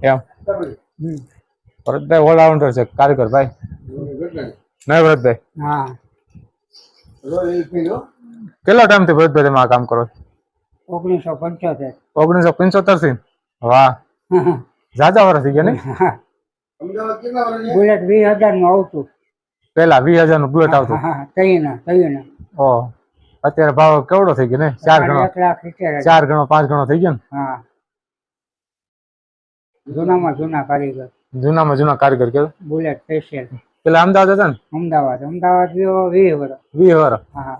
એમ. Bharatbhai allrounder છે. કારીગર ભાઈ. નહીં ભરતભાઈ? હા. રોજ એક મિનિટ હો. કેટલો ટાઈમથી ભરતભાઈ તમે આ કામ કરો ઓગણીસો પંચોતેર. ઓગણીસો પંચોતેરથી? વાહ. ઝાઝા વર્ષ થઈ ગયા નહીં બુલેટ વીસ હજારનું આવતું. પેલા વીસ હજારનું બુલેટ આવતું. હા કઈ ના. ઓહ. અત્યારે ભાવ કેવડો થઈ ગયો ને? ચાર ગણો. ચાર ગણો પાંચ ગણો થઈ ગયો ને? હા. જૂનામાં જૂના કારીગર. જૂનામાં જૂના કારીગર કે બુલેટ સ્પેશિયલ પેલા અમદાવાદ હતા ને? અમદાવાદ. અમદાવાદ ગયો વીસ વર્ષ. વીસ હા.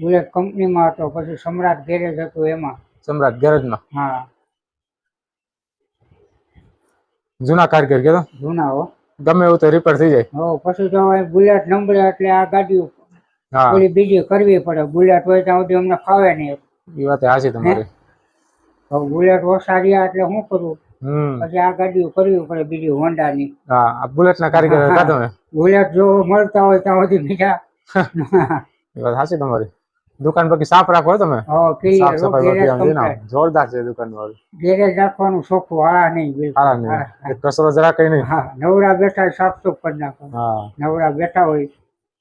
બુલેટ કંપનીમાં હતો પછી સમ્રાટ ગેરેજ હતું એમાં. સમ્રાટ ગેરેજમાં? હા. જૂના કારીગર કે જૂના હો. ગમે એવું તો રિપેર થઈ જાય. હો પછી તો બુલેટ નંબર એટલે આ ગાડી ઓલી બીજી કરવી પડે. બુલેટ હોય ત્યાં સુધી અમને ફાવે નહીં. એ વાત હાચી તમારી. હવે બુલેટ ઓછા એટલે શું કરવું પછી આ ગાડીઓ કરવી પડે બીજી હોન્ડાની. હા બુલેટ ના કારીગર હતા તમે? બુલેટ જો મળતા હોય ત્યાં સુધી બીજા એ વાત હાચી તમારી. દુકાન બાકી સાફ રાખો તમે. ને. જોરદાર છે દુકાન વાળી ગેરેજ રાખવાનું સોખું હારા નહીં સારા નહીં. એક જરા કઈ નહીં. નવરા બેઠા સાફ સુફ કરી નાખો નવરા બેઠા હોય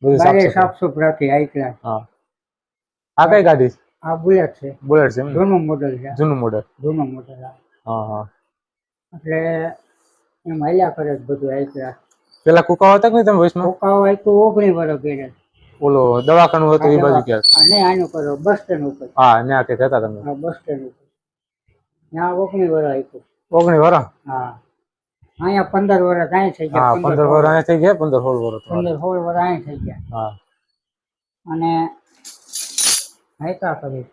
બધું સાફ બારે સફાઈ સાફ સુફ રાખી. હાઈ હા. આ કઈ ગાડી? આ બુલેટ છે. બુલેટ છે જૂનું મોડલ છે જૂનું મોડેલ. જૂનું મોડલ હા હા. એટલે એમ હાલ્યા કરે છે બધું હાઈ પેલા કુકા હતા કે તમે વોઇસમાં કોકાઓ ઓગણી વર્ષ ગેરેજ ઓલો દવાખાનું હતું એ બાજુ ક્યાંક અને આનું કરો બસ સ્ટેન્ડ ઉપર. હા ત્યાં કે તમે હા બસ સ્ટેન્ડ ઉપર. ત્યાં ઓગણી વર્ષ આપ્યું. ઓગણી વર્ષ હા. અહીંયા પંદર વર્ષ અહીં થઈ હા ગયા પંદર વર્ષ અહીંયા થઈ ગયા પંદર સોળ વર્ષ પંદર સોળ વર્ષ અહીં થઈ ગયા. હા. અને હેતા કરી.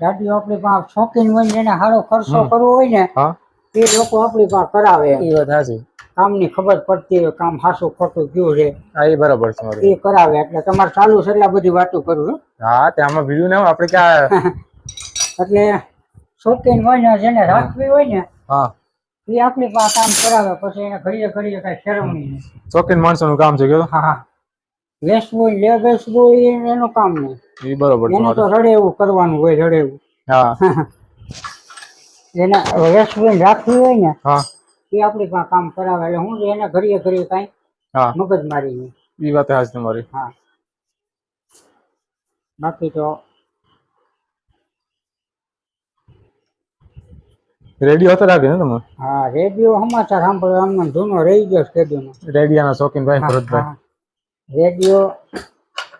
ગાડીઓ આપણી પાસે શોખીન હોય જેને સારો ખર્ચો કરવો હોય ને એ લોકો આપણી પાસે કરાવે. એ વાત હાચી કામની ખબર પડતી હોય કામ સાચું ખોટું કયું છે. હા એ બરાબર છે એ કરાવે. એટલે તમારે ચાલુ છે એટલા બધી વાતો કરું છું. હા તે આમાં બીજું ને આપણે ક્યાં એટલે શોખીન હોય ને જેને રાખવી હોય ને હા. એ આપણી પાસે કામ કરાવે પછી એને ઘડીએ ઘડીએ કઈ શરમ નહીં. ચોકીન માણસોનું કામ છે કે હા હા. વેસવું લે વેસવું એનું કામ નહીં. એ બરોબર એનું તો રડે એવું કરવાનું હોય રડે એવું હા. એને વેસવું રાખવી હોય ને હા. એ આપણી પાસે કામ કરાવે એટલે હું એને ઘડીએ ઘડીએ કઈ હા. મગજ મારી એ વાત હાજ તમારી. હા. બાકી તો રેડિયો હતો રાખે ને તમે? હા રેડિયો સમાચાર સાંભળવા અમને જૂનો રહી ગયો કેદુનો રેડિયાના શોખીન ભાઈ ભરતભાઈ. હા. રેડિયો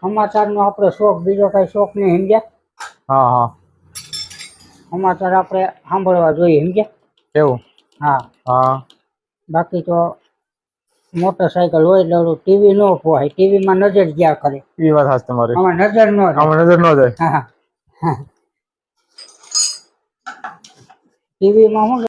સમાચારનો આપણે શોખ બીજો કઈ શોખ નહીં સમજ્યા? હા હા. સમાચાર આપણે સાંભળવા જોઈએ સમજ્યા? કેવું હા. હા. બાકી તો મોટરસાયકલ હોય એટલે ટીવી ન પોહાય ટીવીમાં નજર ગયા કરે? એ વાત હાચ તમારી. આમાં નજર ન આમાં નજર ન જાય. હા. ટીવીમાં શું